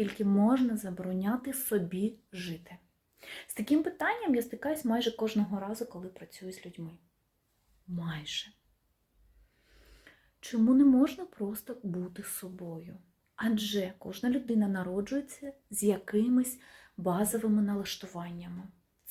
скільки можна забороняти собі жити? З таким питанням я стикаюсь майже кожного разу, коли працюю з людьми. Майже. Чому не можна просто бути собою? Адже кожна людина народжується з якимись базовими налаштуваннями.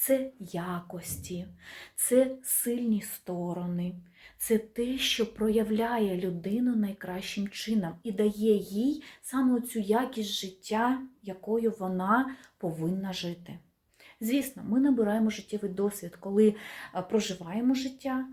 Це якості, це сильні сторони, це те, що проявляє людину найкращим чином і дає їй саме цю якість життя, якою вона повинна жити. Звісно, ми набираємо життєвий досвід, коли е, проживаємо життя,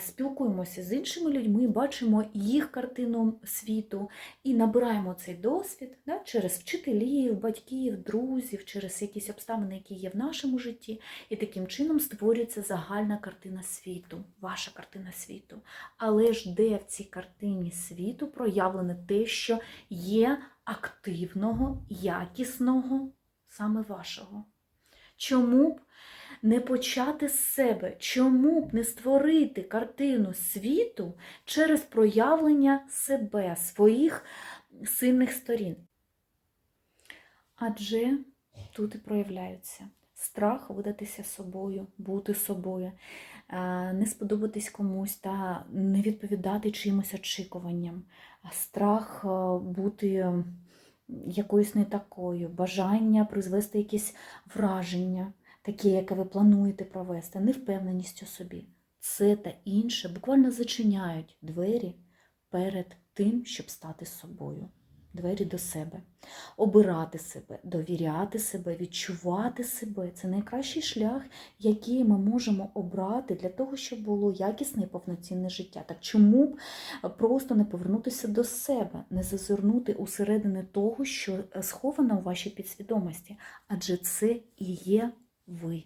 спілкуємося з іншими людьми, бачимо їх картину світу і набираємо цей досвід да, через вчителів, батьків, друзів, через якісь обставини, які є в нашому житті, і таким чином створюється загальна картина світу, ваша картина світу. Але ж де в цій картині світу проявлене те, що є активного, якісного, саме вашого? Чому б не почати з себе? Чому б не створити картину світу через проявлення себе, своїх сильних сторін? Адже тут і проявляються страх видатися собою, бути собою, е, не сподобатись комусь та не відповідати чимось очікуванням, страх е, бути якоюсь не такою, бажання призвести якісь враження, такі, яке ви плануєте провести, невпевненість у собі. Це та інше буквально зачиняють двері перед тим, щоб стати собою. Двері до себе, обирати себе, довіряти себе, відчувати себе це найкращий шлях, який ми можемо обрати для того, щоб було якісне і повноцінне життя. Так чому б просто не повернутися до себе, не зазирнути усередини того, що сховано у вашій підсвідомості? Адже це і є ви.